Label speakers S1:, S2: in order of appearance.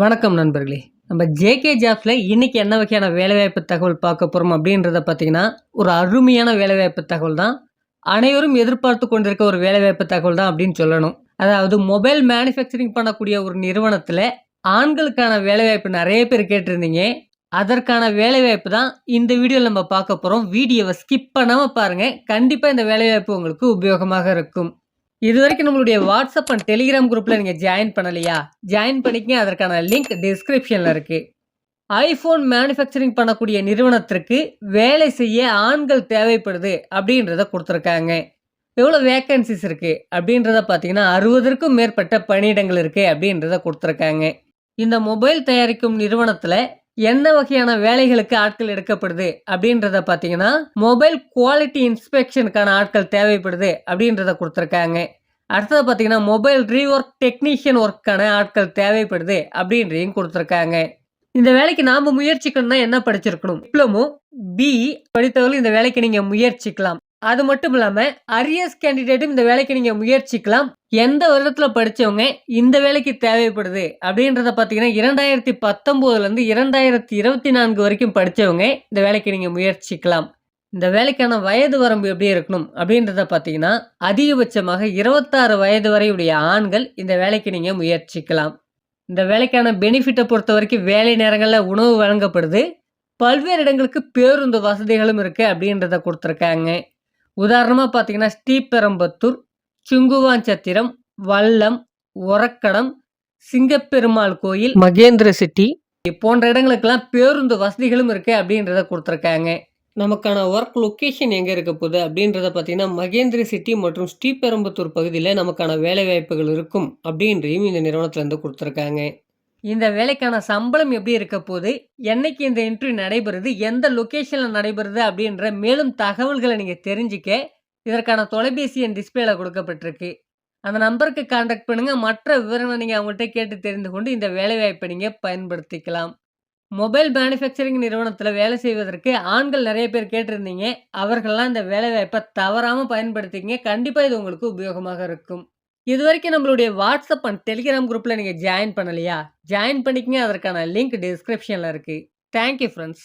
S1: வணக்கம் நண்பர்களே. நம்ம ஜேகே ஜாப்ஸில் இன்றைக்கி என்ன வகையான வேலைவாய்ப்பு தகவல் பார்க்க போகிறோம் அப்படின்றத பார்த்தீங்கன்னா ஒரு அருமையான வேலைவாய்ப்பு தகவல் தான் அனைவரும் எதிர்பார்த்து கொண்டிருக்க ஒரு வேலைவாய்ப்பு தகவல் தான் அப்படின்னு சொல்லணும். அதாவது மொபைல் மேனுஃபேக்சரிங் பண்ணக்கூடிய ஒரு நிறுவனத்தில் ஆண்களுக்கான வேலைவாய்ப்பு நிறைய பேர் கேட்டிருந்தீங்க. அதற்கான வேலைவாய்ப்பு தான் இந்த வீடியோவில் நம்ம பார்க்க போகிறோம் வீடியோவை ஸ்கிப் பண்ணாமல் பாருங்கள் கண்டிப்பாக இந்த வேலைவாய்ப்பு உங்களுக்கு உபயோகமாக இருக்கும். இது வரைக்கும் நம்மளுடைய வாட்ஸ்அப் அண்ட் டெலிகிராம் குரூப்பில் நீங்கள் ஜாயின் பண்ணலையா? ஜாயின் பண்ணிக்கங்க. அதற்கான லிங்க் டிஸ்கிரிப்ஷனில் இருக்குது ஐஃபோன் மேனுஃபேக்சரிங் பண்ணக்கூடிய நிறுவனத்திற்கு வேலை செய்ய ஆண்கள் தேவைப்படுது அப்படின்றத கொடுத்துருக்காங்க. எவ்வளோ வேக்கன்சிஸ் இருக்குது அப்படின்றத பார்த்தீங்கன்னா அறுபதற்கும் மேற்பட்ட பணியிடங்கள் இருக்குது அப்படின்றத கொடுத்துருக்காங்க. இந்த மொபைல் தயாரிக்கும் நிறுவனத்தில் என்ன வகையான வேலைகளுக்கு ஆட்கள் எடுக்கப்படுது அப்படின்றத பார்த்தீங்கன்னா மொபைல் குவாலிட்டி இன்ஸ்பெக்ஷனுக்கான ஆட்கள் தேவைப்படுது அப்படின்றத கொடுத்துருக்காங்க. அடுத்தது பார்த்தீங்கன்னா மொபைல் ரீஒர்க் டெக்னீஷியன் ஒர்க்கான ஆட்கள் தேவைப்படுது அப்படின்றையும் கொடுத்துருக்காங்க. இந்த வேலைக்கு நாம் முயற்சிக்கணும்னா என்ன படிச்சிருக்கணும்? டிப்ளமோ பிஇ படித்தவர்கள் இந்த வேலைக்கு நீங்கள் முயற்சிக்கலாம். அது மட்டும் இல்லாமல் அரியர்ஸ் கேண்டிடேட்டும் இந்த வேலைக்கு நீங்கள் முயற்சிக்கலாம். எந்த வருடத்தில் படித்தவங்க இந்த வேலைக்கு தேவைப்படுது அப்படின்றத பார்த்தீங்கன்னா இரண்டாயிரத்தி பத்தொம்போதுலேருந்து இரண்டாயிரத்தி இருபத்தி நான்கு வரைக்கும் படித்தவங்க இந்த வேலைக்கு நீங்கள் முயற்சிக்கலாம். இந்த வேலைக்கான வயது வரம்பு எப்படி இருக்கணும் அப்படின்றத பார்த்தீங்கன்னா அதிகபட்சமாக இருபத்தாறு வயது வரையுடைய ஆண்கள் இந்த வேலைக்கு நீங்கள் முயற்சிக்கலாம். இந்த வேலைக்கான பெனிஃபிட்டை பொறுத்த வரைக்கும் வேலை நேரங்களில் உணவு வழங்கப்படுது. பல்வேறு இடங்களுக்கு பேருந்து வசதிகளும் இருக்குது அப்படின்றத கொடுத்துருக்காங்க. உதாரணமாக பார்த்தீங்கன்னா ஸ்ரீபெரம்பத்தூர் சுங்குவாஞ்சத்திரம் வல்லம் ஒரக்கடம் சிங்கப்பெருமாள் கோயில் மகேந்திர சிட்டி. போன்ற இடங்களுக்கெல்லாம் பேருந்து வசதிகளும் இருக்கு அப்படின்றத கொடுத்துருக்காங்க. நமக்கான ஒர்க் லொக்கேஷன் எங்கே இருக்க போகுது அப்படின்றத பார்த்தீங்கன்னா மகேந்திர சிட்டி மற்றும் ஸ்ரீபெரும்புத்தூர் பகுதியில் நமக்கான வேலைவாய்ப்புகள் இருக்கும் அப்படின்றையும் இந்த நிறுவனத்துலேருந்து கொடுத்துருக்காங்க. இந்த வேலைக்கான சம்பளம் எப்படி இருக்க போகுது? என்னைக்கு இந்த இன்டர்வியூ நடைபெறுது? எந்த லொக்கேஷனில் நடைபெறுது? அப்படின்ற மேலும் தகவல்களை நீங்கள் தெரிஞ்சுக்க இதற்கான தொலைபேசி எண் டிஸ்பிளேல கொடுக்கப்பட்டிருக்கு. அந்த நம்பருக்கு காண்டாக்ட் பண்ணுங்கள் மற்ற விவரங்களை நீங்கள் அவங்கள்ட்ட கேட்டு தெரிந்து கொண்டு இந்த வேலைவாய்ப்பை நீங்கள் பயன்படுத்திக்கலாம். மொபைல் மேனுஃபேக்சரிங் நிறுவனத்தில் வேலை செய்வதற்கு ஆண்கள் நிறைய பேர் கேட்டிருந்தீங்க. அவர்கள்லாம் இந்த வேலைவாய்ப்பை தவறாமல் பயன்படுத்திங்க கண்டிப்பாக இது உங்களுக்கு உபயோகமாக இருக்கும். இது வரைக்கும் நம்மளுடைய வாட்ஸ்அப் அண்ட் டெலிகிராம் குரூப்பில் நீங்கள் ஜாயின் பண்ணலையா? ஜாயின் பண்ணிக்கங்க. அதற்கான லிங்க் டிஸ்கிரிப்ஷனில் இருக்குது தேங்க்யூ ஃப்ரெண்ட்ஸ்